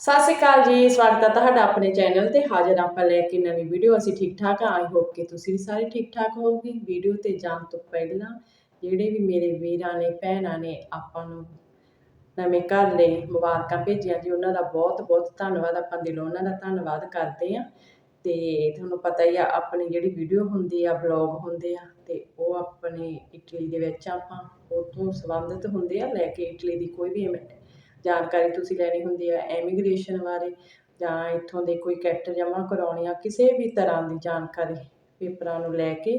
ਸਤਿ ਸ਼੍ਰੀ ਅਕਾਲ ਜੀ, ਸਵਾਗਤ ਹੈ ਤੁਹਾਡਾ ਆਪਣੇ ਚੈਨਲ ਤੇ। ਹਾਜ਼ਰ ਆਪਾਂ ਲੈ ਕੇ ਨਵੀਂ ਵੀਡੀਓ। ਅਸੀਂ ਠੀਕ ਠਾਕ ਹਾਂ ਆਈ ਹੋਪ ਕਿ ਤੁਸੀਂ ਵੀ ਸਾਰੇ ਠੀਕ ਠਾਕ ਹੋਵੋਗੇ। ਵੀਡੀਓ ਤੇ ਜਾਣ ਤੋਂ ਪਹਿਲਾਂ ਜਿਹੜੇ ਵੀ ਮੇਰੇ ਵੀਰਾਂ ਨੇ, ਭੈਣਾਂ ਨੇ, ਆਪਾਂ ਨੂੰ ਨਵੇਂ ਘਰ ਲਈ ਮੁਬਾਰਕਾਂ ਭੇਜੀਆਂ ਜੀ, ਉਹਨਾਂ ਦਾ ਬਹੁਤ ਬਹੁਤ ਧੰਨਵਾਦ। ਆਪਾਂ ਦਿਲੋਂ ਉਹਨਾਂ ਦਾ ਧੰਨਵਾਦ ਕਰਦੇ ਹਾਂ ਤੇ ਤੁਹਾਨੂੰ ਪਤਾ ਹੀ ਆ, ਆਪਣੀ ਜਿਹੜੀ ਵੀਡੀਓ ਹੁੰਦੀ ਆ ਬਲੌਗ ਹੁੰਦੇ ਆ, ਤੇ ਉਹ ਆਪਣੇ ਇਟਲੀ ਦੇ ਵਿੱਚ ਆਪਾਂ ਉੱਥੋਂ ਸੰਬੰਧਿਤ ਹੁੰਦੇ ਆ। ਲੈ ਕੇ ਇਟਲੀ ਦੀ ਕੋਈ ਵੀ ਇਮ- ਜਾਣਕਾਰੀ ਤੁਸੀਂ ਲੈਣੀ ਹੁੰਦੀ ਹੈ ਐਮੀਗ੍ਰੇਸ਼ਨ ਬਾਰੇ ਜਾਂ ਇੱਥੋਂ ਦੇ ਕੋਈ ਕੈਟ ਜਮ੍ਹਾਂ ਕਰਾਉਣੀ ਆ ਕਿਸੇ ਵੀ ਤਰ੍ਹਾਂ ਦੀ ਜਾਣਕਾਰੀ ਪੇਪਰਾਂ ਨੂੰ ਲੈ ਕੇ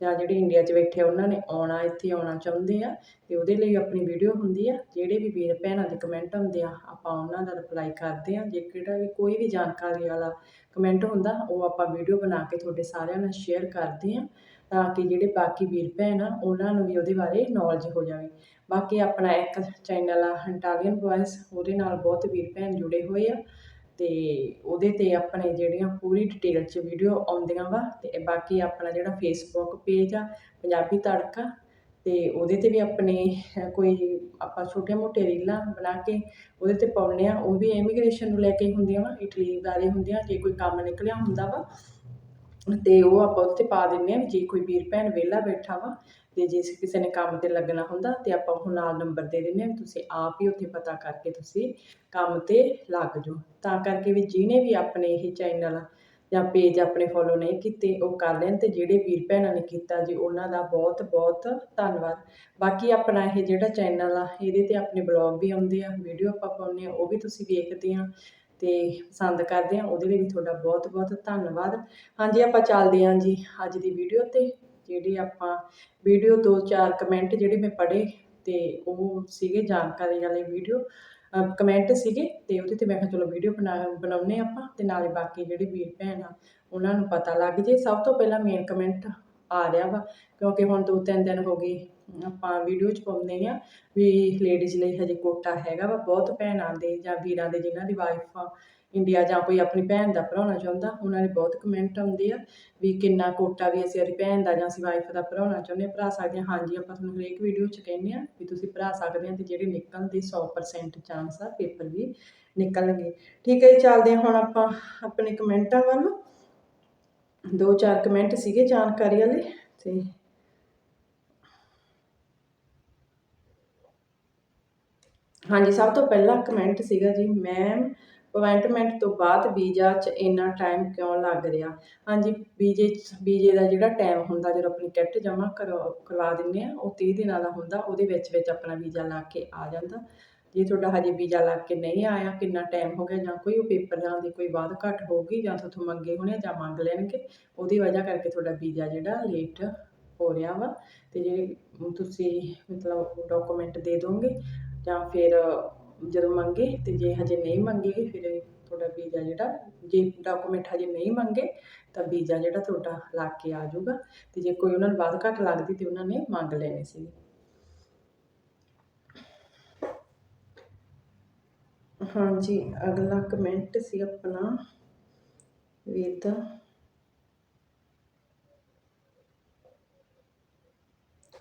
ਜਾਂ ਜਿਹੜੇ ਇੰਡੀਆ 'ਚ ਬੈਠੇ ਆ, ਉਹਨਾਂ ਨੇ ਆਉਣਾ ਇੱਥੇ ਆਉਣਾ ਚਾਹੁੰਦੇ ਆ ਤੇ ਉਹਦੇ ਲਈ ਆਪਣੀ ਵੀਡੀਓ ਹੁੰਦੀ ਆ ਜਿਹੜੇ ਵੀ ਵੀਰ ਭੈਣਾਂ ਦੇ ਕਮੈਂਟ ਹੁੰਦੇ ਆ ਆਪਾਂ ਉਹਨਾਂ ਦਾ ਰਿਪਲਾਈ ਕਰਦੇ ਆ ਜੇ ਕਿਹੜਾ ਵੀ ਕੋਈ ਵੀ ਜਾਣਕਾਰੀ ਵਾਲਾ ਕਮੈਂਟ ਹੁੰਦਾ ਉਹ ਆਪਾਂ ਵੀਡੀਓ ਬਣਾ ਕੇ ਤੁਹਾਡੇ ਸਾਰਿਆਂ ਨਾਲ ਸ਼ੇਅਰ ਕਰਦੇ ਆ। ਤਾਂ ਕਿ ਜਿਹੜੇ ਬਾਕੀ ਵੀਰ ਭੈਣ ਆ, ਉਹਨਾਂ ਨੂੰ ਵੀ ਉਹਦੇ ਬਾਰੇ ਨੌਲੇਜ ਹੋ ਜਾਵੇ। ਬਾਕੀ ਆਪਣਾ ਇੱਕ ਚੈਨਲ ਆ ਹੰਟਾਲੀਅਨ ਬॉयਜ਼ ਉਹਦੇ ਨਾਲ ਬਹੁਤ ਵੀਰ ਭੈਣ ਜੁੜੇ ਹੋਏ ਆ। ਤੇ ਉਹਦੇ ਤੇ ਆਪਣੇ ਜਿਹੜੀਆਂ ਪੂਰੀ ਡਿਟੇਲ 'ਚ ਵੀਡੀਓ ਆਉਂਦੀਆਂ ਵਾ, ਤੇ ਬਾਕੀ ਆਪਣਾ ਜਿਹੜਾ ਫੇਸਬੁੱਕ ਪੇਜ ਆ, ਪੰਜਾਬੀ ਤੜਕਾ, ਤੇ ਉਹਦੇ ਤੇ ਵੀ ਆਪਣੇ ਕੋਈ ਆਪਾਂ ਛੋਟੀਆਂ ਮੋਟੀਆਂ ਰੀਲਾਂ ਬਣਾ ਕੇ ਉਹਦੇ ਤੇ ਪਾਉਂਦੇ ਆ, ਉਹ ਵੀ ਇਮੀਗ੍ਰੇਸ਼ਨ ਨੂੰ ਲੈ ਕੇ ਹੁੰਦੀਆਂ ਵਾ, ਇਟਲੀ ਬਾਰੇ ਹੁੰਦੀਆਂ, ਜੇ ਕੋਈ ਕੰਮ ਨਿਕਲਿਆ ਹੁੰਦਾ ਵਾ ਤੇ ਉਹ ਆਪਾਂ ਉੱਥੇ ਪਾ ਦਿੰਦੇ ਹਾਂ ਵੀ ਜੇ ਕੋਈ ਵੀਰ ਭੈਣ ਵਿਹਲਾ ਬੈਠਾ ਵਾ ਅਤੇ ਜੇ ਕਿਸੇ ਨੇ ਕੰਮ ਤੇ ਲੱਗਣਾ ਹੁੰਦਾ ਤਾਂ ਆਪਾਂ ਉਹ ਨਾਲ ਨੰਬਰ ਦੇ ਦਿੰਦੇ ਹਾਂ ਵੀ ਤੁਸੀਂ ਆਪ ਹੀ ਉੱਥੇ ਪਤਾ ਕਰਕੇ ਤੁਸੀਂ ਕੰਮ ਤੇ ਲੱਗ ਜਾਓ। ਤਾਂ ਕਰਕੇ ਵੀ ਜਿਹਨੇ ਵੀ ਆਪਣੇ ਇਹ ਚੈਨਲ ਜਾਂ ਪੇਜ ਆਪਣੇ ਫੋਲੋ ਨਹੀਂ ਕੀਤੇ, ਉਹ ਕਰ ਲੈਣ ਤੇ ਜਿਹੜੇ ਵੀਰ ਭੈਣਾਂ ਨੇ ਕੀਤਾ ਜੀ, ਉਹਨਾਂ ਦਾ ਬਹੁਤ ਬਹੁਤ ਧੰਨਵਾਦ। ਬਾਕੀ ਆਪਣਾ ਇਹ ਜਿਹੜਾ ਚੈਨਲ ਆ, ਇਹਦੇ ਤੇ ਆਪਣੇ ਬਲੌਗ ਵੀ ਆਉਂਦੇ ਆ, ਵੀਡੀਓ ਆਪਾਂ ਪਾਉਂਦੇ ਆ, ਉਹ ਵੀ ਤੁਸੀਂ ਵੇਖਦੇ ਆ। ਤੇ ਪਸੰਦ ਕਰਦੇ ਆ ਉਹਦੇ ਲਈ ਵੀ ਤੁਹਾਡਾ ਬਹੁਤ ਬਹੁਤ ਧੰਨਵਾਦ। ਹਾਂਜੀ, ਆਪਾਂ ਚੱਲਦੇ ਹਾਂ ਜੀ ਅੱਜ ਦੀ ਵੀਡੀਓ ਤੇ, ਜਿਹੜੀ ਆਪਾਂ ਵੀਡੀਓ ਦੋ ਚਾਰ ਕਮੈਂਟ ਜਿਹੜੇ ਮੈਂ ਪੜ੍ਹੇ ਤੇ ਉਹ ਸੀਗੇ ਜਾਣਕਾਰੀ ਵਾਲੇ ਵੀਡੀਓ ਕਮੈਂਟ ਸੀਗੇ ਤੇ ਉਹਦੇ ਤੇ ਮੈਂ ਕਿਹਾ ਚਲੋ ਵੀਡੀਓ ਬਣਾ ਬਣਾਉਨੇ ਆਪਾਂ ਤੇ ਨਾਲੇ ਬਾਕੀ ਜਿਹੜੇ ਵੀਰ ਭੈਣ ਆ, ਉਹਨਾਂ ਨੂੰ ਪਤਾ ਲੱਗ ਜੇ। ਸਭ ਤੋਂ ਪਹਿਲਾਂ ਮੇਨ ਕਮੈਂਟ ਆ ਰਿਹਾ ਵਾ, ਕਿਉਂਕਿ ਹੁਣ ਦੋ ਤਿੰਨ ਦਿਨ ਹੋ ਗਏ ਆਪਾਂ ਵੀਡੀਓ ਚ ਪਾਉਂਦੇ ਆ ਵੀ ਲੇਡੀਜ਼ ਲਈ ਹਜੇ ਕੋਟਾ ਹੈਗਾ ਵਾ, ਬਹੁਤ ਭੈਣਾਂ ਦੇ ਜਾਂ ਵੀਰਾਂ ਦੇ ਜਿਨ੍ਹਾਂ ਦੀ ਵਾਈਫ ਆ ਇੰਡੀਆ ਜਾਂ ਕੋਈ ਆਪਣੀ ਭੈਣ ਦਾ ਭਰਾਉਣਾ ਚਾਹੁੰਦਾ, ਉਹਨਾਂ ਦੇ ਬਹੁਤ ਕਮੈਂਟ ਆਉਂਦੇ ਆ ਵੀ ਕਿੰਨਾ ਕੋਟਾ ਵੀ ਅਸੀਂ ਆਪਣੀ ਭੈਣ ਦਾ ਜਾਂ ਅਸੀਂ ਵਾਈਫ ਦਾ ਭਰਾਉਣਾ ਚਾਹੁੰਦੇ ਹਾਂ, ਭਰਾ ਸਕਦੇ ਹਾਂ। ਹਾਂਜੀ, ਆਪਾਂ ਤੁਹਾਨੂੰ ਹਰੇਕ ਵੀਡੀਓ 'ਚ ਕਹਿੰਦੇ ਆ ਵੀ ਤੁਸੀਂ ਭਰਾ ਸਕਦੇ ਆ ਤੇ ਜਿਹੜੇ ਨਿਕਲਣ ਦੇ 100% ਚਾਂਸ ਆ ਪੇਪਰ ਵੀ ਨਿਕਲਣਗੇ। ਠੀਕ ਹੈ ਜੀ, ਚੱਲਦੇ ਹਾਂ ਹੁਣ ਆਪਾਂ ਆਪਣੇ ਕਮੈਂਟਾਂ ਵੱਲ। ਦੋ ਚਾਰ ਕਮੈਂਟ ਸੀਗੇ ਜਾਣਕਾਰੀ ਵਾਲੇ ਤੇ ਹਾਂਜੀ, ਸਭ ਤੋਂ ਪਹਿਲਾ ਕਮੈਂਟ ਸੀਗਾ ਜੀ ਮੈਮ ਅਪਾਇੰਟਮੈਂਟ ਤੋਂ ਬਾਅਦ ਵੀਜ਼ਾ 'ਚ ਇੰਨਾ ਟਾਈਮ ਕਿਉਂ ਲੱਗ ਰਿਹਾ? ਹਾਂਜੀ, ਵੀਜ਼ੇ ਵੀਜ਼ੇ ਦਾ ਜਿਹੜਾ ਟਾਈਮ ਹੁੰਦਾ, ਜਦੋਂ ਆਪਣੀ ਟਿਕਟ ਜਮ੍ਹਾਂ ਕਰਵਾ ਕਰਵਾ ਦਿੰਦੇ ਆ ਉਹ 30 ਦਿਨਾਂ ਦਾ ਹੁੰਦਾ, ਉਹਦੇ ਵਿੱਚ ਵਿੱਚ ਆਪਣਾ ਵੀਜ਼ਾ ਲਾ ਕੇ ਆ ਜਾਂਦਾ। ਜੇ ਤੁਹਾਡਾ ਹਜੇ ਵੀਜ਼ਾ ਲੱਗ ਕੇ ਨਹੀਂ ਆਇਆ, ਕਿੰਨਾ ਟਾਈਮ ਹੋ ਗਿਆ, ਜਾਂ ਕੋਈ ਉਹ ਪੇਪਰ ਪੇਪਰਾਂ ਦੀ ਕੋਈ ਵਾਧ ਘੱਟ ਹੋਊਗੀ, ਜਾਂ ਤੁਹਾਨੂੰ ਮੰਗੇ ਹੋਣੇ ਜਾਂ ਮੰਗ ਲੈਣਗੇ, ਉਹਦੀ ਵਜ੍ਹਾ ਕਰਕੇ ਤੁਹਾਡਾ ਵੀਜ਼ਾ ਜਿਹੜਾ ਲੇਟ ਹੋ ਰਿਹਾ ਵਾ। ਤੇ ਜੇ ਤੁਸੀਂ ਮਤਲਬ ਡਾਕੂਮੈਂਟ ਦੇ ਦੋਗੇ ਜਾਂ ਫਿਰ ਜਦੋਂ ਮੰਗੇ ਤੇ ਜੇ ਹਜੇ ਨਹੀਂ ਮੰਗੇ ਫਿਰ ਤੁਹਾਡਾ ਵੀਜ਼ਾ ਜਿਹੜਾ, ਜੇ ਡਾਕੂਮੈਂਟ ਹਜੇ ਨਹੀਂ ਮੰਗੇ, ਤਾਂ ਵੀਜ਼ਾ ਜਿਹੜਾ ਤੁਹਾਡਾ ਲੱਗ ਕੇ ਆ ਜਾਊਗਾ। ਤੇ ਜੇ ਕੋਈ ਉਹਨਾਂ ਨੂੰ ਵੱਧ ਘੱਟ ਲੱਗਦੀ ਤੇ ਉਹਨਾਂ ਨੇ ਮੰਗ ਲੈਣੇ ਸੀ। ਹਾਂਜੀ, ਅਗਲਾ ਕਮੈਂਟ ਸੀ ਆਪਣਾ ਵੀਰ ਦਾ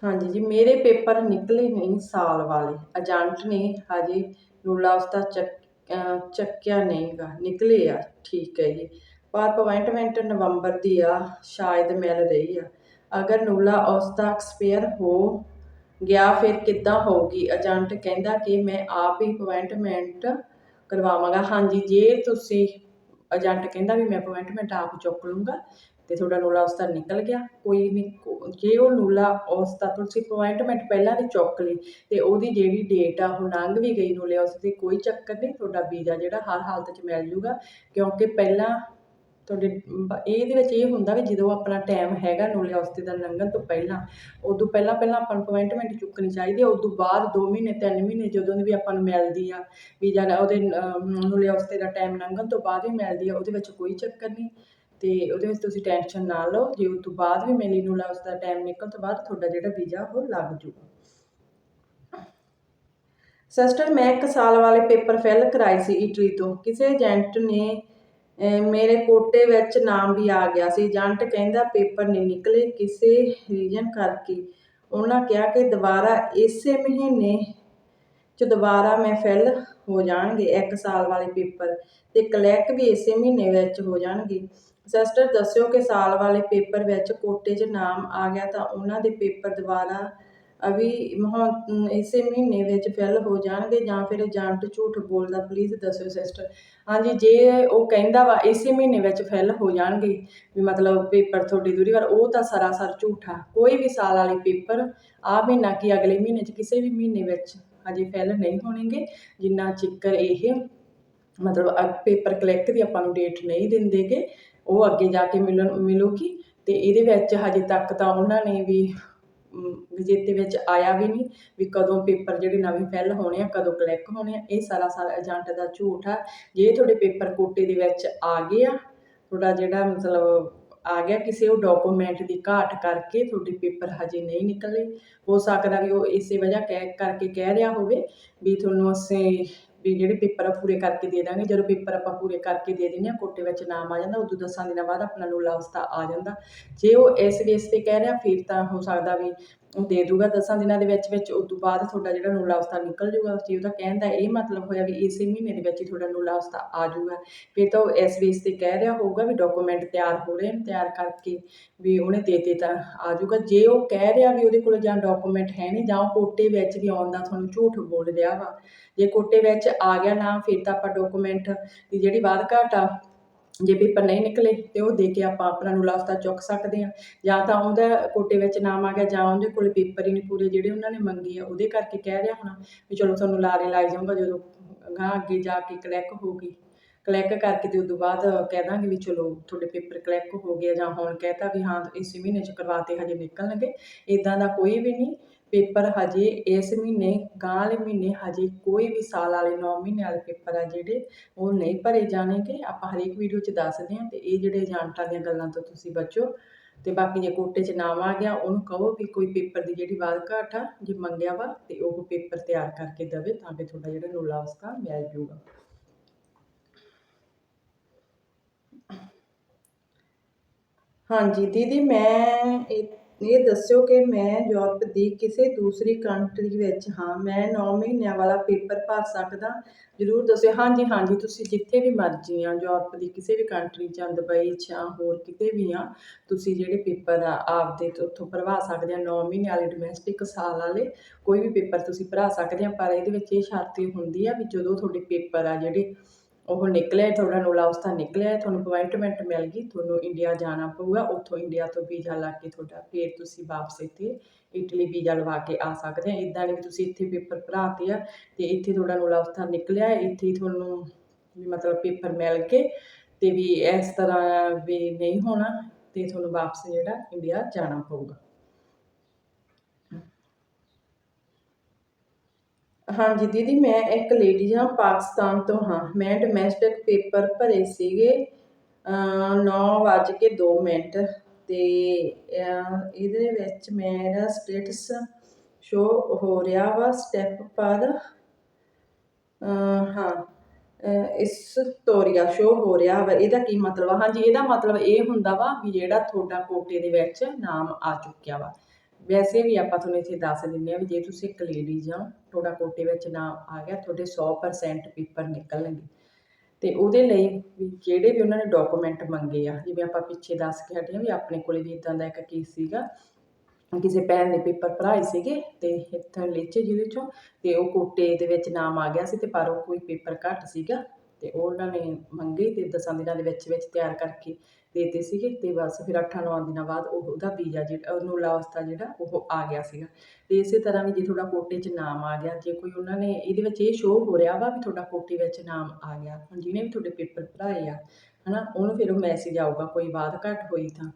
ਹਾਂਜੀ ਜੀ, ਮੇਰੇ ਪੇਪਰ ਨਿਕਲੇ ਨਹੀਂ ਸਾਲ ਵਾਲੇ। ਏਜੰਟ ਨੇ ਹਜੇ ਰੂਲਾ ਉਸਦਾ ਚੱਕ, ਅਹ ਚੱਕਿਆ ਨਹੀਂਗਾ। ਨਿਕਲੇ ਆ, ਠੀਕ ਹੈ ਜੀ। ਪਰ ਅਪਾਇੰਟਮੈਂਟ ਨਵੰਬਰ ਦੀ ਆ, ਸ਼ਾਇਦ ਮਿਲ ਰਹੀ ਆ। ਅਗਰ ਨੂਲਾ ਉਸਦਾ ਦਾ ਹੋ ਗਿਆ, ਫਿਰ ਕਿੱਦਾਂ ਹੋਊਗੀ? ਏਜੰਟ ਕਹਿੰਦਾ ਕਿ ਮੈਂ ਆਪ ਹੀ ਅਪਾਇੰਟਮੈਂਟ ਕਰਵਾਵਾਂਗਾ। ਹਾਂਜੀ, ਜੇ ਤੁਸੀਂ, ਏਜੰਟ ਕਹਿੰਦਾ ਵੀ ਮੈਂ ਅਪਾਇੰਟਮੈਂਟ ਆਪ ਚੁੱਕ ਲੂੰਗਾ ਤੇ ਤੁਹਾਡਾ ਨੂਲਾ ਉਸ ਦਾ ਨਿਕਲ ਗਿਆ। ਕੋਈ ਨਹੀਂ ਜੇ ਉਹ ਨੂਲਾ ਉਸ ਦਾ ਤੁਸੀਂ ਅਪਾਇੰਟਮੈਂਟ ਪਹਿਲਾਂ ਦੀ ਚੁੱਕ ਲਈ ਤੇ ਉਹਦੀ ਜਿਹੜੀ ਡੇਟ ਆ, ਉਹ ਲੰਘ ਵੀ ਗਈ ਨੂਲੇ, ਉਸ ਦੀ ਕੋਈ ਚੱਕਰ ਨਹੀਂ, ਤੁਹਾਡਾ ਵੀਜ਼ਾ ਜਿਹੜਾ ਹਰ ਹਾਲਤ 'ਚ ਮਿਲ ਜੂਗਾ। ਕਿਉਂਕਿ ਪਹਿਲਾਂ ਤੁਹਾਡੇ ਇਹਦੇ ਵਿੱਚ ਇਹ ਹੁੰਦਾ ਵੀ ਜਦੋਂ ਆਪਣਾ ਟਾਈਮ ਹੈਗਾ ਨੂਲੇ ਉਸਤੇ ਦਾ ਲੰਘਣ ਤੋਂ ਪਹਿਲਾਂ, ਉਦੋਂ ਪਹਿਲਾਂ ਪਹਿਲਾਂ ਆਪਾਂ ਨੂੰ ਅਪਾਇੰਟਮੈਂਟ ਚੁੱਕਣੀ ਚਾਹੀਦੀ ਹੈ ਉਦੋਂ ਬਾਅਦ 2 ਮਹੀਨੇ 3 ਮਹੀਨੇ ਜਦੋਂ ਵੀ ਆਪਾਂ ਨੂੰ ਮਿਲਦੀ ਆ ਵੀਜ਼ਾ ਦਾ ਉਹਦੇ ਨੂਲੇ ਉਸਤੇ ਦਾ ਟਾਈਮ ਲੰਘਣ ਤੋਂ ਬਾਅਦ ਵੀ ਮਿਲਦੀ ਆ, ਉਹਦੇ ਵਿੱਚ ਕੋਈ ਚੱਕਰ ਨਹੀਂ। ਤੇ ਉਹਦੇ ਵਿੱਚ ਤੁਸੀਂ ਟੈਨਸ਼ਨ ਨਾ ਲਓ, ਜੇ ਉਹ ਤੋਂ ਬਾਅਦ ਵੀ ਮਿਲੀ ਨੂੰ ਉਸ ਦਾ ਟਾਈਮ ਨਿਕਲਣ ਤੋਂ ਬਾਅਦ ਤੁਹਾਡਾ ਜਿਹੜਾ ਵੀਜ਼ਾ, ਉਹ ਲੱਗ ਜੂਗਾ ਸਿਸਟਰ ਮੈਂ ਇੱਕ ਸਾਲ ਵਾਲੇ ਪੇਪਰ ਫਿਲ ਕਰਾਏ ਸੀ ਇਟਲੀ ਤੋਂ। ਕਿਸੇ ਏਜੰਟ ਨੇ ਮੇਰੇ ਕੋਟੇ ਵਿੱਚ ਨਾਮ ਵੀ ਆ ਗਿਆ ਸੀ। ਏਜੰਟ ਕਹਿੰਦਾ ਪੇਪਰ ਨਹੀਂ ਨਿਕਲੇ, ਕਿਸੇ ਰੀਜਨ ਕਰਕੇ। ਉਹਨਾਂ ਕਿਹਾ ਕਿ ਦੁਬਾਰਾ ਇਸੇ ਮਹੀਨੇ ਚ ਦੁਬਾਰਾ ਮੈਂ ਫਿਲ ਹੋ ਜਾਣਗੇ 1 ਸਾਲ ਵਾਲੇ ਪੇਪਰ। ਤੇ ਕਲੈਕ ਵੀ ਇਸੇ ਮਹੀਨੇ ਵਿੱਚ ਹੋ ਜਾਣਗੇ। ਸਿਸਟਰ ਦੱਸਿਓ ਕਿ ਸਾਲ ਵਾਲੇ ਪੇਪਰ ਵਿੱਚ ਕੋਟੇ 'ਚ ਨਾਮ ਆ ਗਿਆ ਤਾਂ ਉਹਨਾਂ ਦੇ ਪੇਪਰ ਦੁਬਾਰਾ ਅਭੀ ਹੁਣ ਇਸੇ ਮਹੀਨੇ ਵਿੱਚ ਫਿਲ ਹੋ ਜਾਣਗੇ ਜਾਂ ਫਿਰ ਏਜੰਟ ਝੂਠ ਬੋਲਦਾ ਪਲੀਜ਼ ਦੱਸਿਓ ਸਿਸਟਰ ਹਾਂਜੀ, ਜੇ ਉਹ ਕਹਿੰਦਾ ਵਾ ਇਸੇ ਮਹੀਨੇ ਵਿੱਚ ਫਿਲ ਹੋ ਜਾਣਗੇ, ਵੀ ਮਤਲਬ ਪੇਪਰ ਤੁਹਾਡੀ ਦੂਰੀ ਵਾਰ, ਉਹ ਤਾਂ ਸਰਾਸਰ ਝੂਠਾ ਕੋਈ ਵੀ ਸਾਲ ਵਾਲੇ ਪੇਪਰ, ਆ ਮਹੀਨਾ ਕੀ ਅਗਲੇ ਮਹੀਨੇ 'ਚ ਕਿਸੇ ਵੀ ਮਹੀਨੇ ਵਿੱਚ ਹਜੇ ਫਿਲ ਨਹੀਂ ਹੋਣਗੇ, ਜਿੰਨਾ ਚਿਕਰ ਇਹ ਮਤਲਬ ਪੇਪਰ ਕਲਿੱਕ ਦੀ ਆਪਾਂ ਨੂੰ ਡੇਟ ਨਹੀਂ ਦਿੰਦੇਗੇ। ਉਹ ਅੱਗੇ ਜਾ ਕੇ ਮਿਲਣ ਮਿਲੂਗੀ ਤੇ ਇਹਦੇ ਵਿੱਚ ਹਜੇ ਤੱਕ ਤਾਂ ਉਹਨਾਂ ਨੇ ਵੀ ਅਮ, ਵਿਜੇਤੇ ਵਿੱਚ ਆਇਆ ਵੀ ਨਹੀਂ ਵੀ ਕਦੋਂ ਪੇਪਰ ਜਿਹੜੇ ਨਵੇਂ ਫਿਲ ਹੋਣੇ ਆ ਕਦੋਂ ਕਲਿੱਕ ਹੋਣੇ ਆ ਇਹ ਸਾਰਾ ਸਾਰਾ ਏਜੰਟ ਦਾ ਝੂਠ ਆ। ਜੇ ਤੁਹਾਡੇ ਪੇਪਰ ਕੋਟੇ ਦੇ ਵਿੱਚ ਆ ਗਏ ਆ ਤੁਹਾਡਾ ਜਿਹੜਾ ਮਤਲਬ ਆ ਗਿਆ ਕਿਸੇ ਉਹ ਡਾਕੂਮੈਂਟ ਦੀ ਘਾਟ ਕਰਕੇ ਤੁਹਾਡੇ ਪੇਪਰ ਹਜੇ ਨਹੀਂ ਨਿਕਲੇ ਹੋ ਸਕਦਾ ਵੀ ਉਹ ਇਸੇ ਵਜ੍ਹਾ ਕਹਿ ਕਰਕੇ ਕਹਿ ਰਿਹਾ ਹੋਵੇ ਵੀ ਤੁਹਾਨੂੰ ਅਸੀਂ ਵੀ ਜਿਹੜੇ ਪੇਪਰ ਆ ਪੂਰੇ ਕਰਕੇ ਦੇ ਦਾਂਗੇ, ਜਦੋਂ ਪੇਪਰ ਆਪਾਂ ਪੂਰੇ ਕਰਕੇ ਦੇ ਦਿੰਦੇ ਆ ਕੋਟੇ ਵਿੱਚ ਨਾਮ ਆ ਜਾਂਦਾ, ਉਦੋਂ ਦਸਾਂ ਦਿਨਾਂ ਬਾਅਦ ਆਪਣਾ ਨੂਲਾ ਉਸਤਾ ਆ ਜਾਂਦਾ। ਜੇ ਉਹ ਇਸ ਬੇਸ ਤੇ ਕਹਿ ਰਿਹਾ, ਫਿਰ ਤਾਂ ਹੋ ਸਕਦਾ ਵੀ ਉਹ ਦੇ ਦੂਗਾ ਦਸਾਂ ਦਿਨਾਂ ਦੇ ਵਿੱਚ ਵਿੱਚ ਉਸ ਤੋਂ ਬਾਅਦ ਤੁਹਾਡਾ ਜਿਹੜਾ ਨੂਲਾ ਉਸਤਾ ਨਿਕਲ ਜੂਗਾ ਜੇ ਉਹਦਾ ਕਹਿਣ ਦਾ ਇਹ ਮਤਲਬ ਹੋਇਆ ਵੀ ਇਸੇ ਮਹੀਨੇ ਦੇ ਵਿੱਚ ਹੀ ਤੁਹਾਡਾ ਨੂਲਾ ਉਸਤਾ ਆ ਜੂਗਾ ਫਿਰ ਤਾਂ ਉਹ ਇਸ ਬੇਸ ਤੇ ਕਹਿ ਰਿਹਾ ਹੋਊਗਾ ਵੀ ਡਾਕੂਮੈਂਟ ਤਿਆਰ ਹੋ ਰਹੇ ਨੇ, ਤਿਆਰ ਕਰਕੇ ਵੀ ਉਹਨੇ ਦੇ ਦੇ ਤਾਂ ਆ ਜੂਗਾ ਜੇ ਉਹ ਕਹਿ ਰਿਹਾ ਵੀ ਉਹਦੇ ਕੋਲ ਜਾਂ ਡਾਕੂਮੈਂਟ ਹੈ ਨਹੀਂ, ਜਾਂ ਉਹ ਕੋਟੇ ਵਿੱਚ ਵੀ ਆਉਣ ਦਾ ਤੁਹਾਨੂੰ ਝੂਠ ਬੋਲ ਰਿਹਾ ਵਾ, ਜੇ ਕੋਟੇ ਵਿੱਚ ਆ ਗਿਆ ਨਾ, ਫਿਰ ਤਾਂ ਆਪਾਂ ਡਾਕੂਮੈਂਟ ਦੀ ਜਿਹੜੀ ਬਾਅਦ ਘਾਟ ਆ ਜੇ ਪੇਪਰ ਨਹੀਂ ਨਿਕਲੇ ਤੇ ਉਹ ਦੇ ਕੇ ਆਪਾਂ ਆਪਣਾ ਨੂੰ ਲਾਸਤਾ ਚੁੱਕ ਸਕਦੇ ਆ ਜਾਂ ਤਾਂ ਉਹਦਾ ਕੋਟੇ ਵਿੱਚ ਨਾਮ ਆ ਗਿਆ ਜਾਂ ਉਹਦੇ ਕੋਲ ਪੇਪਰ ਹੀ ਨਹੀਂ ਪੂਰੇ ਜਿਹੜੇ ਉਹਨਾਂ ਨੇ ਮੰਗੇ ਆ, ਉਹਦੇ ਕਰਕੇ ਕਹਿ ਰਿਹਾ ਹੋਣਾ ਵੀ ਚਲੋ ਤੁਹਾਨੂੰ ਲਾਰੇ ਲਾਈ ਜਾਊਗਾ ਜਦੋਂ ਗਾਂ ਅੱਗੇ ਜਾ ਕੇ ਕਲਿੱਕ ਹੋਊਗੀ ਕਲੈਕ ਕਰਕੇ ਤੇ ਉਦੋਂ ਬਾਅਦ ਕਹਿ ਦਾਂਗੇ ਵੀ ਚਲੋ ਤੁਹਾਡੇ ਪੇਪਰ ਕਲੈਕ ਹੋ ਗਏ ਜਾਂ ਹੁਣ ਕਹਿਤਾ ਵੀ ਹਾਂ, ਇਸੇ ਮਹੀਨੇ ਚ ਕਰਵਾਤੇ ਹਜੇ ਨਿਕਲਣਗੇ। ਇਦਾਂ ਦਾ ਕੋਈ ਵੀ ਨਹੀਂ। ਪੇਪਰ ਹਜੇ ਇਸ ਮਹੀਨੇ ਗਾਂ ਵਾਲੇ ਮਹੀਨੇ ਹਜੇ ਕੋਈ ਵੀ ਸਾਲ ਵਾਲੇ 9 ਮਹੀਨੇ ਵਾਲੇ ਪੇਪਰ ਆ ਜਿਹੜੇ ਉਹ ਨਹੀਂ ਭਰੇ ਜਾਣਗੇ। ਆਪਾਂ ਹਰੇਕ ਵੀਡੀਓ 'ਚ ਦੱਸਦੇ ਹਾਂ ਤੇ ਇਹ ਜਿਹੜੇ ਏਜੰਟਾਂ ਦੀਆਂ ਗੱਲਾਂ ਤੋਂ ਤੁਸੀਂ ਬਚੋ। ਤੇ ਬਾਕੀ ਜੇ ਕੋਟੇ 'ਚ ਨਾਮ ਆ ਗਿਆ, ਉਹਨੂੰ ਕਹੋ ਵੀ ਕੋਈ ਪੇਪਰ ਦੀ ਜਿਹੜੀ ਬਾਤ ਘਾਟ ਆ, ਜੇ ਮੰਗਿਆ ਵਾ ਤੇ ਉਹ ਪੇਪਰ ਤਿਆਰ ਕਰਕੇ ਦੇਵੇ ਤਾਂ ਕਿ ਤੁਹਾਡਾ ਜਿਹੜਾ ਨੂਲਾ ਉਸਕਾ ਮਿਲ ਜੂਗਾ। ਹਾਂਜੀ ਦੀਦੀ, ਮੈਂ ਇਹ ਦੱਸਿਓ ਕਿ ਮੈਂ ਯੂਰਪ ਦੀ ਕਿਸੇ ਦੂਸਰੀ ਕੰਟਰੀ ਵਿੱਚ ਹਾਂ। ਮੈਂ 9 ਮਹੀਨਿਆਂ ਵਾਲਾ ਪੇਪਰ ਭਰ ਸਕਦਾ। ਜ਼ਰੂਰ ਦੱਸਿਓ। ਹਾਂਜੀ ਹਾਂਜੀ, ਤੁਸੀਂ ਜਿੱਥੇ ਵੀ ਮਰਜ਼ੀ ਆ, ਯੂਰਪ ਦੀ ਕਿਸੇ ਵੀ ਕੰਟਰੀ 'ਚ ਦੁਬਈ 'ਚ ਆ, ਹੋਰ ਕਿਤੇ ਵੀ ਆ, ਤੁਸੀਂ ਜਿਹੜੇ ਪੇਪਰ ਆ, ਆਪਦੇ ਉੱਥੋਂ ਭਰਵਾ ਸਕਦੇ ਆ। 9 ਮਹੀਨੇ ਵਾਲੇ ਡੋਮੈਸਟਿਕ ਸਾਲ ਵਾਲੇ ਕੋਈ ਵੀ ਪੇਪਰ ਤੁਸੀਂ ਭਰਾ ਸਕਦੇ ਆ, ਪਰ ਇਹਦੇ ਵਿੱਚ ਇਹ ਸ਼ਰਤ ਹੁੰਦੀ ਆ ਵੀ ਜਦੋਂ ਤੁਹਾਡੇ ਪੇਪਰ ਆ ਜਿਹੜੇ ਉਹ ਨਿਕਲਿਆ ਤੁਹਾਡਾ ਨੂਲਾ ਉਸਤਾ ਨਿਕਲਿਆ, ਤੁਹਾਨੂੰ ਅਪਾਇੰਟਮੈਂਟ ਮਿਲ ਗਈ, ਤੁਹਾਨੂੰ ਇੰਡੀਆ ਜਾਣਾ ਪਊਗਾ, ਉੱਥੋਂ ਇੰਡੀਆ ਤੋਂ ਵੀਜ਼ਾ ਲਾ ਕੇ ਤੁਹਾਡਾ, ਫਿਰ ਤੁਸੀਂ ਵਾਪਸ ਇੱਥੇ ਇਟਲੀ ਵੀਜ਼ਾ ਲਵਾ ਕੇ ਆ ਸਕਦੇ ਆ। ਇਦਾਂ ਨਹੀਂ ਵੀ ਤੁਸੀਂ ਇੱਥੇ ਪੇਪਰ ਭਰਾਤੇ ਆ ਤੇ ਇੱਥੇ ਤੁਹਾਡਾ ਨੂਲਾ ਉਸਤਾ ਨਿਕਲਿਆ, ਇੱਥੇ ਹੀ ਤੁਹਾਨੂੰ ਵੀ ਮਤਲਬ ਪੇਪਰ ਮਿਲ ਕੇ ਤੇ ਵੀ ਇਸ ਤਰ੍ਹਾਂ ਵੀ ਨਹੀਂ ਹੋਣਾ ਤੇ ਤੁਹਾਨੂੰ ਵਾਪਸ ਜਿਹੜਾ ਇੰਡੀਆ ਜਾਣਾ ਪਊਗਾ। ਹਾਂਜੀ ਦੀਦੀ, ਮੈਂ ਇੱਕ ਲੇਡੀ ਹਾਂ, ਪਾਕਿਸਤਾਨ ਤੋਂ ਹਾਂ। ਮੈਂ ਡੋਮੈਸਟਿਕ ਪੇਪਰ ਭਰੇ ਸੀਗੇ 9:02 ਮਿੰਟ। ਅਤੇ ਇਹਦੇ ਵਿੱਚ ਮੇਰਾ ਸਟੇਟਸ ਸ਼ੋ ਹੋ ਰਿਹਾ ਵਾ ਸਟੈਪ ਪਰ ਹਾਂ ਇਸ ਤੋਰੀਆ ਸ਼ੋ ਹੋ ਰਿਹਾ ਵਾ। ਇਹਦਾ ਕੀ ਮਤਲਬ ਆ? ਹਾਂਜੀ, ਇਹਦਾ ਮਤਲਬ ਇਹ ਹੁੰਦਾ ਵਾ ਵੀ ਜਿਹੜਾ ਤੁਹਾਡਾ ਕੋਟੇ ਦੇ ਵਿੱਚ ਨਾਮ ਆ ਚੁੱਕਿਆ ਵਾ। ਵੈਸੇ ਵੀ ਆਪਾਂ ਤੁਹਾਨੂੰ ਇੱਥੇ ਦੱਸ ਦਿੰਦੇ ਆ ਵੀ ਜੇ ਤੁਸੀਂ ਇੱਕ ਲੇਡੀਜ਼ ਆ, ਤੁਹਾਡਾ ਕੋਟੇ ਵਿੱਚ ਨਾਮ ਆ ਗਿਆ, ਤੁਹਾਡੇ 100% ਪੇਪਰ ਨਿਕਲਣਗੇ। ਤੇ ਉਹਦੇ ਲਈ ਵੀ ਜਿਹੜੇ ਵੀ ਉਹਨਾਂ ਨੇ ਡਾਕੂਮੈਂਟ ਮੰਗੇ ਆ, ਜਿਵੇਂ ਆਪਾਂ ਪਿੱਛੇ ਦੱਸ ਕੇ ਹਟੇ ਆ ਵੀ ਆਪਣੇ ਕੋਲੇ ਵੀ ਇਦਾਂ ਦਾ ਇੱਕ ਕੇਸ ਸੀਗਾ, ਕਿਸੇ ਭੈਣ ਦੇ ਪੇਪਰ ਭਰਾਏ ਸੀਗੇ ਤੇ ਇੱਥੋਂ ਲੇਚੇ ਜਿਹਦੇ ਚੋਂ, ਤੇ ਉਹ ਕੋਟੇ ਦੇ ਵਿੱਚ ਨਾਮ ਆ ਗਿਆ ਸੀ ਤੇ ਪਰ ਉਹ ਕੋਈ ਪੇਪਰ ਘੱਟ ਸੀਗਾ। ਤੇ ਉਹ ਉਹਨਾਂ ਨੇ ਮੰਗੇ ਤੇ ਦਸਾਂ ਦਿਨਾਂ ਦੇ ਵਿੱਚ ਵਿੱਚ ਤਿਆਰ ਕਰਕੇ ਦੇਤੇ ਸੀਗੇ ਤੇ ਬਸ ਫਿਰ 8-9 ਦਿਨਾਂ ਬਾਅਦ ਉਹ ਉਹਦਾ ਵੀਜ਼ਾ ਜਿਹੜਾ, ਉਹਨੂੰ ਲਾਸਤਾ ਜਿਹੜਾ ਉਹ ਆ ਗਿਆ ਸੀਗਾ। ਤੇ ਇਸੇ ਤਰ੍ਹਾਂ ਵੀ ਜੇ ਤੁਹਾਡਾ ਕੋਟੇ 'ਚ ਨਾਮ ਆ ਗਿਆ, ਜੇ ਕੋਈ ਉਹਨਾਂ ਨੇ ਇਹਦੇ ਵਿੱਚ ਇਹ ਸ਼ੋਅ ਹੋ ਰਿਹਾ ਵਾ ਵੀ ਤੁਹਾਡਾ ਕੋਟੇ ਵਿੱਚ ਨਾਮ ਆ ਗਿਆ, ਹੁਣ ਜਿਹਨੇ ਵੀ ਤੁਹਾਡੇ ਪੇਪਰ ਭਰਾਏ ਆ, ਹਨਾ, ਉਹਨੂੰ ਫਿਰ ਉਹ ਮੈਸੇਜ ਆਊਗਾ, ਕੋਈ ਬਾਤ ਘੱਟ ਹੋਈ ਤਾਂ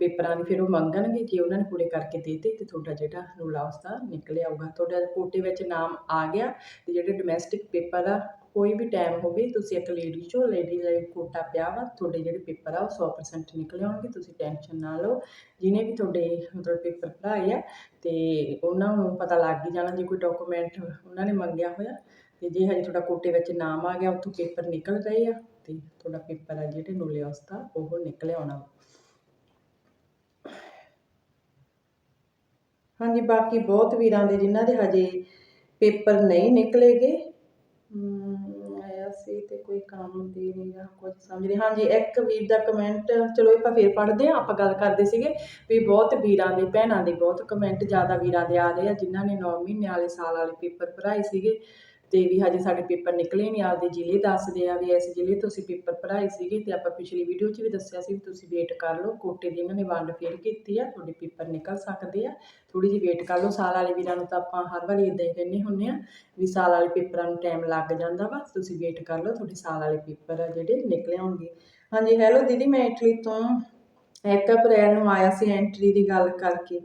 ਪੇਪਰਾਂ ਦੀ ਫਿਰ ਉਹ ਮੰਗਣਗੇ ਜੇ ਉਹਨਾਂ ਨੇ ਪੂਰੇ ਕਰਕੇ ਦੇਤੇ ਤੇ ਤੁਹਾਡਾ ਜਿਹੜਾ ਨੂਲਾ ਉਸਦਾ ਨਿਕਲ ਆਊਗਾ। ਤੁਹਾਡਾ ਕੋਟੇ ਵਿੱਚ ਨਾਮ ਆ ਗਿਆ ਤੇ ਜਿਹੜੇ ਡੋਮੈਸਟਿਕ ਪੇਪਰ ਆ ਕੋਈ ਵੀ ਟਾਈਮ ਹੋਵੇ, ਤੁਸੀਂ ਇੱਕ ਲੇਡੀ ਚੋਂ ਲੇਡੀ ਲਈ ਕੋਟਾ ਪਿਆ ਵਾ, ਤੁਹਾਡੇ ਜਿਹੜੇ ਪੇਪਰ ਆ ਉਹ 100% ਨਿਕਲੇ ਆਉਣਗੇ ਤੁਸੀਂ ਟੈਨਸ਼ਨ ਨਾ ਲਓ। ਜਿਹਨੇ ਵੀ ਤੁਹਾਡੇ ਮਤਲਬ ਪੇਪਰ ਭਰਾਏ ਆ, ਤੇ ਉਹਨਾਂ ਨੂੰ ਪਤਾ ਲੱਗ ਹੀ ਜਾਣਾ, ਜੇ ਕੋਈ ਡਾਕੂਮੈਂਟ ਉਹਨਾਂ ਨੇ ਮੰਗਿਆ ਹੋਇਆ, ਤੇ ਜੇ ਹਜੇ ਤੁਹਾਡਾ ਕੋਟੇ ਵਿੱਚ ਨਾਮ ਆ ਗਿਆ, ਉੱਥੋਂ ਪੇਪਰ ਨਿਕਲ ਗਏ ਆ, ਤੇ ਤੁਹਾਡਾ ਪੇਪਰ ਆ ਜਿਹੜੇ ਨੂਲੇ ਉਸਦਾ, ਉਹ ਨਿਕਲ ਆਉਣਾ ਹਾਂਜੀ, ਬਾਕੀ ਬਹੁਤ ਵੀਰਾਂ ਦੇ ਜਿਨ੍ਹਾਂ ਦੇ ਹਜੇ ਪੇਪਰ ਨਹੀਂ ਨਿਕਲੇਗੇ ਅਮ ਕੋਈ ਕੰਮ ਦੇ ਨਹੀਂ ਰਿਹਾ ਕੁਝ ਸਮਝ ਨਹੀਂ। ਹਾਂਜੀ, ਇੱਕ ਵੀਰ ਦਾ ਕਮੈਂਟ ਚਲੋ ਇਹ ਆਪਾਂ ਫੇਰ ਪੜ੍ਹਦੇ ਹਾਂ, ਆਪਾਂ ਗੱਲ ਕਰਦੇ ਸੀਗੇ ਵੀ ਬਹੁਤ ਵੀਰਾਂ ਦੇ, ਭੈਣਾਂ ਦੇ ਬਹੁਤ ਕਮੈਂਟ ਜ਼ਿਆਦਾ ਵੀਰਾਂ ਦੇ ਆ ਰਹੇ ਆ, ਜਿਨ੍ਹਾਂ ਨੇ 9 ਮਹੀਨੇ ਵਾਲੇ ਸਾਲ ਵਾਲੇ ਪੇਪਰ ਭਰਾਏ ਸੀਗੇ। ਤੇ ਵੀ ਹਜੇ ਸਾਡੇ ਪੇਪਰ ਨਿਕਲੇ ਨਹੀਂ ਆਪਦੇ ਜ਼ਿਲ੍ਹੇ ਦੱਸਦੇ ਆ ਵੀ ਇਸ ਜ਼ਿਲ੍ਹੇ ਤੋਂ ਅਸੀਂ ਪੇਪਰ ਭਰਾਏ ਸੀਗੇ ਤੇ ਆਪਾਂ ਪਿਛਲੀ ਵੀਡੀਓ 'ਚ ਵੀ ਦੱਸਿਆ ਸੀ ਵੀ ਤੁਸੀਂ ਵੇਟ ਕਰ ਲਓ, ਕੋਟੇ ਦੀ ਇਹਨਾਂ ਨੇ ਵੰਡ ਫੇਰ ਕੀਤੀ ਆ, ਤੁਹਾਡੇ ਪੇਪਰ ਨਿਕਲ ਸਕਦੇ ਆ। ਥੋੜੀ ਜਿਹੀ ਵੇਟ ਕਰ ਲਓ, ਸਾਲ ਵਾਲੇ ਵੀਰਾਂ ਨੂੰ ਤਾਂ ਆਪਾਂ ਹਰ ਵਾਰੀ ਇਦਾਂ ਹੀ ਕਹਿੰਦੇ ਹੁੰਦੇ ਆ ਵੀ ਸਾਲ ਵਾਲੇ ਪੇਪਰਾਂ ਨੂੰ ਟਾਈਮ ਲੱਗ ਜਾਂਦਾ ਵਾ, ਤੁਸੀਂ ਵੇਟ ਕਰ ਲਓ, ਤੁਹਾਡੇ ਸਾਲ ਵਾਲੇ ਪੇਪਰ ਆ ਜਿਹੜੇ ਨਿਕਲੇ ਆਉਣਗੇ ਹਾਂਜੀ ਹੈਲੋ ਦੀਦੀ, ਮੈਂ ਇਟਲੀ ਤੋਂ 1 ਅਪ੍ਰੈਲ ਨੂੰ ਆਇਆ ਸੀ ਐਂਟਰੀ ਦੀ ਗੱਲ ਕਰਕੇ।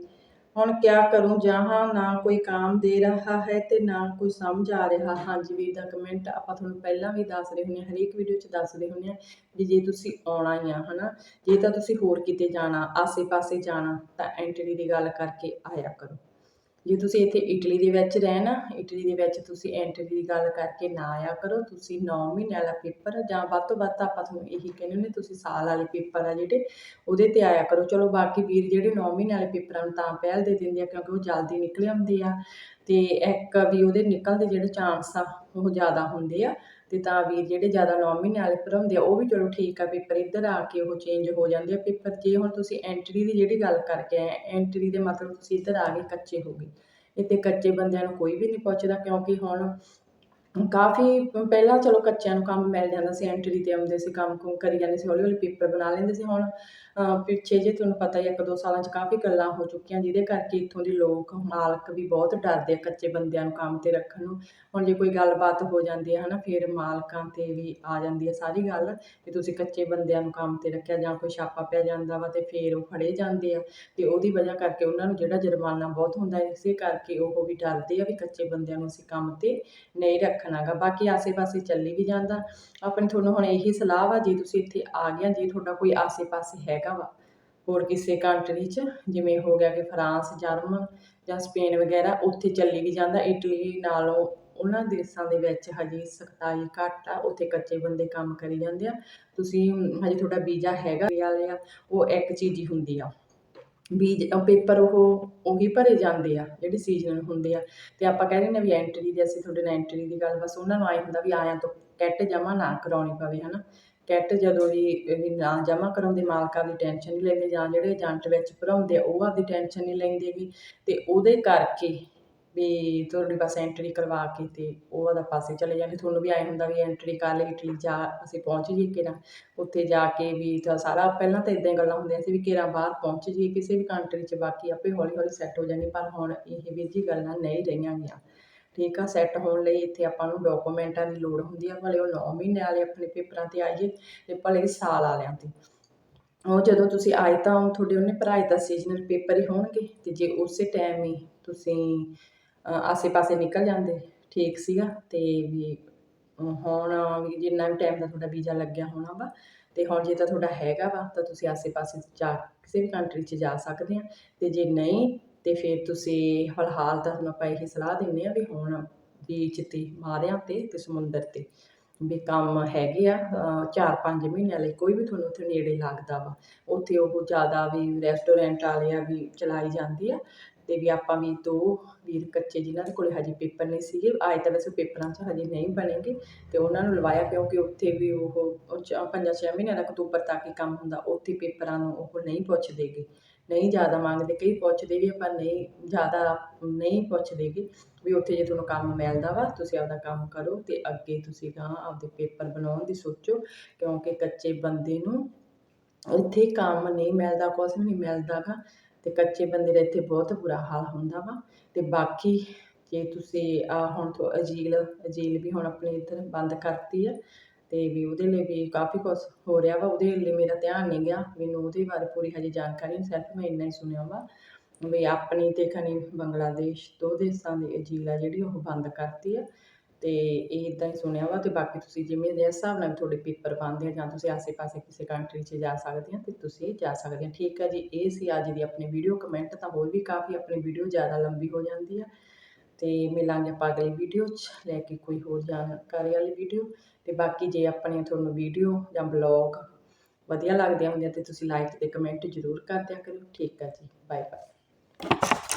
ਹੁਣ ਕਿਆ ਕਰੂੰ? ਜਹਾਂ ਨਾ ਕੋਈ ਕੰਮ ਦੇ ਰਹਾ ਹੈ ਤੇ ਨਾ ਕੋਈ ਸਮਝ ਆ ਰਿਹਾ। ਹਾਂਜੀ ਵੀਰ ਦਾ ਕਮੈਂਟ ਆਪਾਂ ਤੁਹਾਨੂੰ ਪਹਿਲਾਂ ਵੀ ਦੱਸਦੇ ਹੁੰਦੇ ਹਾਂ, ਹਰੇਕ ਵੀਡੀਓ 'ਚ ਦੱਸਦੇ ਹੁੰਦੇ ਹਾਂ ਵੀ ਜੇ ਤੁਸੀਂ ਆਉਣਾ ਹੀ ਆ, ਹਨਾ? ਜੇ ਤਾਂ ਤੁਸੀਂ ਹੋਰ ਕਿਤੇ ਜਾਣਾ, ਆਸੇ-ਪਾਸੇ ਜਾਣਾ, ਤਾਂ ਐਂਟਰੀ ਦੀ ਗੱਲ ਕਰਕੇ ਆਇਆ ਕਰੋ। ਜੇ ਤੁਸੀਂ ਇੱਥੇ ਇਟਲੀ ਦੇ ਵਿੱਚ ਰਹਿਣਾ, ਇਟਲੀ ਦੇ ਵਿੱਚ ਤੁਸੀਂ ਐਂਟਰੀ ਦੀ ਗੱਲ ਕਰਕੇ ਨਾ ਆਇਆ ਕਰੋ, ਤੁਸੀਂ 9 ਮਹੀਨੇ ਵਾਲਾ ਪੇਪਰ ਜਾਂ ਵੱਧ ਤੋਂ ਵੱਧ ਆਪਾਂ ਤੁਹਾਨੂੰ ਇਹੀ ਕਹਿੰਦੇ ਹੁੰਦੇ, ਤੁਸੀਂ ਸਾਲ ਵਾਲੇ ਪੇਪਰ ਆ ਜਿਹੜੇ, ਉਹਦੇ ਤੇ ਆਇਆ ਕਰੋ। ਚਲੋ ਬਾਕੀ ਵੀਰ ਜਿਹੜੇ 9 ਮਹੀਨੇ ਵਾਲੇ ਪੇਪਰਾਂ ਨੂੰ ਤਾਂ ਪਹਿਲ ਦੇ ਦਿੰਦੇ ਆ, ਕਿਉਂਕਿ ਉਹ ਜਲਦੀ ਨਿਕਲ ਆਉਂਦੇ ਆ। ਤੇ ਇੱਕ ਵੀ ਉਹਦੇ ਨਿਕਲਣ ਦੇ ਜਿਹੜੇ ਚਾਂਸ ਆ, ਉਹ ਜ਼ਿਆਦਾ ਹੁੰਦੇ ਆ। ਤੇ ਤਾਂ ਵੀਰ ਜਿਹੜੇ ਜ਼ਿਆਦਾ 9 ਮਹੀਨੇ ਵਾਲੇ ਭਰਾਉਂਦੇ ਆ, ਉਹ ਵੀ ਚਲੋ ਠੀਕ ਆ, ਪੇਪਰ ਇੱਧਰ ਆ ਕੇ ਉਹ ਚੇਂਜ ਹੋ ਜਾਂਦੇ ਆ ਪੇਪਰ। ਜੇ ਹੁਣ ਤੁਸੀਂ ਐਂਟਰੀ ਦੀ ਜਿਹੜੀ ਗੱਲ ਕਰਕੇ ਆਏ ਐਂਟਰੀ ਦੇ ਮਤਲਬ ਤੁਸੀਂ ਇੱਧਰ ਆ ਕੇ ਕੱਚੇ ਹੋ ਗਏ। ਇੱਥੇ ਕੱਚੇ ਬੰਦਿਆਂ ਨੂੰ ਕੋਈ ਵੀ ਨਹੀਂ ਪੁੱਛਦਾ, ਕਿਉਂਕਿ ਹੁਣ ਕਾਫੀ ਪਹਿਲਾਂ ਚਲੋ ਕੱਚਿਆਂ ਨੂੰ ਕੰਮ ਮਿਲ ਜਾਂਦਾ ਸੀ ਐਂਟਰੀ ਤੇ ਆਉਂਦੇ ਸੀ, ਕੰਮ ਕੁਮ ਕਰੀ ਜਾਂਦੇ ਸੀ ਹੌਲੀ ਹੌਲੀ ਪੇਪਰ ਬਣਾ ਲੈਂਦੇ ਸੀ। ਹੁਣ ਪਿੱਛੇ ਜੇ ਤੁਹਾਨੂੰ ਪਤਾ ਹੀ ਇੱਕ ਦੋ ਸਾਲਾਂ 'ਚ ਕਾਫੀ ਗੱਲਾਂ ਹੋ ਚੁੱਕੀਆਂ, ਜਿਹਦੇ ਕਰਕੇ ਇੱਥੋਂ ਦੇ ਲੋਕ, ਮਾਲਕ ਵੀ ਬਹੁਤ ਡਰਦੇ ਆ ਕੱਚੇ ਬੰਦਿਆਂ ਨੂੰ ਕੰਮ ਤੇ ਰੱਖਣ ਨੂੰ। ਹੁਣ ਜੇ ਕੋਈ ਗੱਲਬਾਤ ਹੋ ਜਾਂਦੀ ਹੈ ਹਨਾ, ਫਿਰ ਮਾਲਕਾਂ ਤੇ ਵੀ ਆ ਜਾਂਦੀ ਹੈ ਸਾਰੀ ਗੱਲ ਵੀ ਤੁਸੀਂ ਕੱਚੇ ਬੰਦਿਆਂ ਨੂੰ ਕੰਮ ਤੇ ਰੱਖਿਆ ਜਾਂ ਕੋਈ ਛਾਪਾ ਪਿਆ ਜਾਂਦਾ ਵਾ ਤੇ ਫਿਰ ਉਹ ਫੜੇ ਜਾਂਦੇ ਆ। ਤੇ ਉਹਦੀ ਵਜ੍ਹਾ ਕਰਕੇ ਉਹਨਾਂ ਨੂੰ ਜਿਹੜਾ ਜੁਰਮਾਨਾ ਬਹੁਤ ਹੁੰਦਾ ਹੈ ਇਸੇ ਕਰਕੇ ਉਹ ਵੀ ਡਰਦੇ ਆ ਵੀ ਕੱਚੇ ਬੰਦਿਆਂ ਨੂੰ ਅਸੀਂ ਕੰਮ ਤੇ ਨਹੀਂ ਰੱਖਣਾਗਾ। ਬਾਕੀ ਆਸੇ-ਪਾਸੇ ਚੱਲੀ ਵੀ ਜਾਂਦਾ। ਆਪਣੀ ਤੁਹਾਨੂੰ ਹੁਣ ਇਹੀ ਸਲਾਹ ਵਾ, ਜੇ ਤੁਸੀਂ ਇੱਥੇ ਆ ਗਿਆ ਜੇ ਤੁਹਾਡਾ ਕੋਈ ਆਸੇ-ਪਾਸੇ ਹੈ ਹੈਗਾ ਵਾ। ਹੋਰ ਕਿਸੇ ਕੰਟਰੀ 'ਚ, ਜਿਵੇਂ ਹੋ ਗਿਆ ਕਿ ਫਰਾਂਸ, ਜਰਮਨ ਜਾਂ ਸਪੇਨ ਵਗੈਰਾ, ਉੱਥੇ ਚੱਲੀ ਵੀ ਜਾਂਦਾ। ਇਟਲੀ ਨਾਲੋਂ ਉਹਨਾਂ ਦੇਸ਼ਾਂ ਦੇ ਵਿੱਚ ਹਜੇ ਸਖਤਾਈ ਘੱਟ ਆ। ਉੱਥੇ ਕੱਚੇ ਬੰਦੇ ਕੰਮ ਕਰੀ ਜਾਂਦੇ ਆ। ਤੁਸੀਂ ਹਜੇ ਤੁਹਾਡਾ ਵੀਜ਼ਾ ਹੈਗਾ ਵਾਲੇ ਆ ਉਹ ਇੱਕ ਚੀਜ਼ ਹੀ ਹੁੰਦੀ ਆ। ਬੀਜ ਪੇਪਰ ਉਹ ਉਹੀ ਭਰੇ ਜਾਂਦੇ ਆ, ਜਿਹੜੇ ਸੀਜ਼ਨਲ ਹੁੰਦੇ ਆ। ਤੇ ਆਪਾਂ ਕਹਿ ਦਿੰਦੇ ਵੀ ਐਂਟਰੀ ਦੀ, ਅਸੀਂ ਤੁਹਾਡੇ ਨਾਲ ਐਂਟਰੀ ਦੀ ਗੱਲ, ਬਸ ਉਹਨਾਂ ਨੂੰ ਆਏ ਹੁੰਦਾ ਵੀ ਆਇਆਂ ਤੋਂ ਕੈਟ ਜਮ੍ਹਾਂ ਨਾ ਕਰਾਉਣੀ ਪਵੇ, ਹਨਾ। ਕੈਟ ਜਦੋਂ ਵੀ ਵੀ ਨਾ ਜਮ੍ਹਾਂ ਕਰਾਉਂਦੇ ਮਾਲਕਾਂ ਦੀ ਟੈਨਸ਼ਨ ਨਹੀਂ ਲੈਂਦੇ ਜਾਂ ਜਿਹੜੇ ਏਜੰਟ ਵਿੱਚ ਭਰਾਉਂਦੇ ਆ, ਉਹ ਆਪਦੀ ਟੈਨਸ਼ਨ ਨਹੀਂ ਲੈਂਦੇ ਵੀ ਤੇ ਉਹਦੇ ਕਰਕੇ ਵੀ ਤੁਹਾਡੀ ਬਸ ਐਂਟਰੀ ਕਰਵਾ ਕੇ ਤੇ ਉਹ ਉਹਦਾ ਪਾਸੇ ਚਲੇ ਜਾਂਦੇ। ਤੁਹਾਨੂੰ ਵੀ ਆਏ ਹੁੰਦਾ ਵੀ ਐਂਟਰੀ ਕਰ ਲਈ ਇਟਲੀ ਜਾ ਅਸੀਂ ਪਹੁੰਚ ਜਾਈਏ ਕਿਰਾ ਉੱਥੇ ਜਾ ਕੇ ਵੀ ਤਾਂ ਸਾਰਾ ਪਹਿਲਾਂ ਤਾਂ ਇਦਾਂ ਗੱਲਾਂ ਹੁੰਦੀਆਂ ਸੀ ਵੀ ਕਿਰਾ ਬਾਹਰ ਪਹੁੰਚ ਜਾਈਏ, ਕਿਸੇ ਵੀ ਕੰਟਰੀ 'ਚ ਬਾਕੀ ਆਪੇ ਹੌਲੀ ਹੌਲੀ ਸੈੱਟ ਹੋ ਜਾਣੀ ਪਰ ਹੁਣ ਇਹ ਵੀ ਜੀ ਗੱਲਾਂ ਨਹੀਂ ਰਹੀਆਂ ਗਈਆਂ ਠੀਕ ਆ ਸੈੱਟ ਹੋਣ ਲਈ ਇੱਥੇ ਆਪਾਂ ਨੂੰ ਡਾਕੂਮੈਂਟਾਂ ਦੀ ਲੋੜ ਹੁੰਦੀ ਆ, ਭਲੇ ਉਹ 9 ਮਹੀਨੇ ਵਾਲੇ ਆਪਣੇ ਪੇਪਰਾਂ ਤੇ ਆਈਏ ਤੇ ਭਲੇ ਸਾਲ ਵਾਲਿਆਂ ਤੇ। ਉਹ ਜਦੋਂ ਤੁਸੀਂ ਆਏ ਤਾਂ ਤੁਹਾਡੇ ਉਹਨੇ ਭਰਾਏ ਤਾਂ ਸੀਜ਼ਨਲ ਪੇਪਰ ਹੀ ਹੋਣਗੇ ਤੇ ਜੇ ਉਸੇ ਟਾਈਮ ਹੀ ਤੁਸੀਂ ਆਸੇ-ਪਾਸੇ ਨਿਕਲ ਜਾਂਦੇ, ਠੀਕ ਸੀਗਾ ਤੇ ਵੀ ਹੁਣ ਵੀ ਜਿੰਨਾ ਵੀ ਟਾਈਮ ਦਾ ਤੁਹਾਡਾ ਵੀਜ਼ਾ ਲੱਗਿਆ ਹੋਣਾ ਵਾ ਤੇ ਹੁਣ ਜੇ ਤਾਂ ਤੁਹਾਡਾ ਹੈਗਾ ਵਾ ਤਾਂ ਤੁਸੀਂ ਆਸੇ-ਪਾਸੇ ਜਾ, ਕਿਸੇ ਵੀ ਕੰਟਰੀ 'ਚ ਜਾ ਸਕਦੇ ਆ ਤੇ ਜੇ ਨਹੀਂ ਤੇ ਫਿਰ ਤੁਸੀਂ ਫਿਲਹਾਲ ਤਾਂ ਤੁਹਾਨੂੰ ਆਪਾਂ ਇਹੀ ਸਲਾਹ ਦਿੰਦੇ ਆ ਵੀ ਹੁਣ ਬੀਚ ਤੇ ਮਾਰਿਆਂ ਤੇ ਤੇ ਸਮੁੰਦਰ ਤੇ ਵੀ ਕੰਮ ਹੈਗੇ ਆ ਅ, ਚਾਰ ਪੰਜ ਮਹੀਨਿਆਂ ਲਈ ਕੋਈ ਵੀ ਤੁਹਾਨੂੰ ਉੱਥੇ ਨੇੜੇ ਲੱਗਦਾ ਵਾ। ਉੱਥੇ ਉਹ ਜ਼ਿਆਦਾ ਵੀ ਰੈਸਟੋਰੈਂਟ ਵਾਲੇ ਆ ਵੀ ਚਲਾਈ ਜਾਂਦੀ ਆ ਤੇ ਵੀ ਆਪਾਂ ਵੀ ਦੋ ਵੀਰ ਕੱਚੇ ਜਿਨ੍ਹਾਂ ਦੇ ਕੋਲੇ ਹਜੇ ਪੇਪਰ ਨਹੀਂ ਸੀਗੇ ਅੱਜ ਤਾਂ ਵੈਸੇ ਪੇਪਰਾਂ 'ਚ ਹਜੇ ਨਹੀਂ ਬਣੇਗੇ ਤੇ ਉਹਨਾਂ ਨੂੰ ਲਵਾਇਆ ਕਿਉਂਕਿ ਉੱਥੇ ਵੀ ਉਹ ਉਹ ਚ- ਪੰਜਾਂ ਛੇ ਮਹੀਨਿਆਂ ਦਾ ਅਕਤੂਬਰ ਤੱਕ ਹੀ ਕੰਮ ਹੁੰਦਾ ਉੱਥੇ ਪੇਪਰਾਂ ਨੂੰ ਉਹ ਨਹੀਂ ਪੁੱਛਦੇਗੇ ਨਹੀਂ ਜ਼ਿਆਦਾ ਮੰਗਦੇ ਕਈ ਪੁੱਛਦੇ ਵੀ ਆ, ਪਰ ਨਹੀਂ ਜ਼ਿਆਦਾ ਨਹੀਂ ਪੁੱਛਦੇਗੇ ਵੀ ਉੱਥੇ ਜੇ ਤੁਹਾਨੂੰ ਕੰਮ ਮਿਲਦਾ ਵਾ ਤੁਸੀਂ ਆਪਦਾ ਕੰਮ ਕਰੋ ਤੇ ਅੱਗੇ ਤੁਸੀਂ ਗਾਂ ਆਪਦੇ ਪੇਪਰ ਬਣਾਉਣ ਦੀ ਸੋਚੋ ਕਿਉਂਕਿ ਕੱਚੇ ਬੰਦੇ ਨੂੰ ਇੱਥੇ ਕੰਮ ਨਹੀਂ ਮਿਲਦਾ ਕੁਛ ਵੀ ਨਹੀਂ ਮਿਲਦਾ ਗਾ ਤੇ ਕੱਚੇ ਬੰਦੇ ਦਾ ਇੱਥੇ ਬਹੁਤ ਬੁਰਾ ਹਾਲ ਹੁੰਦਾ ਵਾ। ਤੇ ਬਾਕੀ ਜੇ ਤੁਸੀਂ ਆ ਹੁਣ ਤੋਂ ਅਜੀਲ ਅਜੀਲ ਵੀ ਹੁਣ ਆਪਣੇ ਇੱਧਰ ਬੰਦ ਕਰਤੀ ਆ ਤੇ ਵੀ ਉਹਦੇ ਲਈ ਵੀ ਕਾਫੀ ਕੁਛ ਹੋ ਰਿਹਾ ਵਾ, ਉਹਦੇ ਲਈ ਮੇਰਾ ਧਿਆਨ ਨਹੀਂ ਗਿਆ। ਮੈਨੂੰ ਉਹਦੇ ਬਾਰੇ ਪੂਰੀ ਹਜੇ ਜਾਣਕਾਰੀ ਨਹੀਂ, ਸਿਰਫ ਮੈਂ ਇੰਨਾ ਹੀ ਸੁਣਿਆ ਵਾ ਵੀ ਆਪਣੀ ਤੇ ਖਨੀ ਬੰਗਲਾਦੇਸ਼, ਦੋ ਦੇਸ਼ਾਂ ਦੀ ਅਜੀਲ ਆ ਜਿਹੜੀ ਉਹ ਬੰਦ ਕਰਤੀ ਆ। ਤੇ ਇਹ ਇਦਾਂ ਹੀ ਸੁਣਿਆ ਵਾ ਤੇ ਬਾਕੀ ਤੁਸੀਂ ਜਿਵੇਂ ਜਿਸ ਹਿਸਾਬ ਨਾਲ ਤੁਹਾਡੇ ਪੇਪਰ ਬਣਦੇ ਆ ਜਾਂ ਤੁਸੀਂ ਆਸੇ-ਪਾਸੇ ਕਿਸੇ ਕੰਟਰੀ 'ਚ ਜਾ ਸਕਦੇ ਆ ਤੇ ਤੁਸੀਂ ਜਾ ਸਕਦੇ ਆ। ਠੀਕ ਆ ਜੀ, ਇਹ ਸੀ ਅੱਜ ਦੀ ਆਪਣੀ ਵੀਡੀਓ ਕਮੈਂਟ ਤਾਂ ਹੋਰ ਵੀ ਕਾਫੀ ਆਪਣੀ ਵੀਡੀਓ ਜ਼ਿਆਦਾ ਲੰਬੀ ਹੋ ਜਾਂਦੀ ਆ। ਤੇ ਮਿਲਾਂਗੇ ਆਪਾਂ ਅਗਲੀ ਵੀਡੀਓ 'ਚ, ਲੈ ਕੇ ਕੋਈ ਹੋਰ ਜਾਣਕਾਰੀ ਵਾਲੀ ਵੀਡੀਓ ਤੇ ਬਾਕੀ ਜੇ ਆਪਣੀਆਂ ਤੁਹਾਨੂੰ ਵੀਡੀਓ ਜਾਂ ਬਲੌਗ ਵਧੀਆ ਲੱਗਦੇ ਹੁੰਦੇ ਆ ਤੇ ਤੁਸੀਂ ਲਾਈਕ ਤੇ ਕਮੈਂਟ ਜ਼ਰੂਰ ਕਰ ਦਿਆ ਕਰੋ ਠੀਕ ਆ ਜੀ ਬਾਏ ਬਾਏ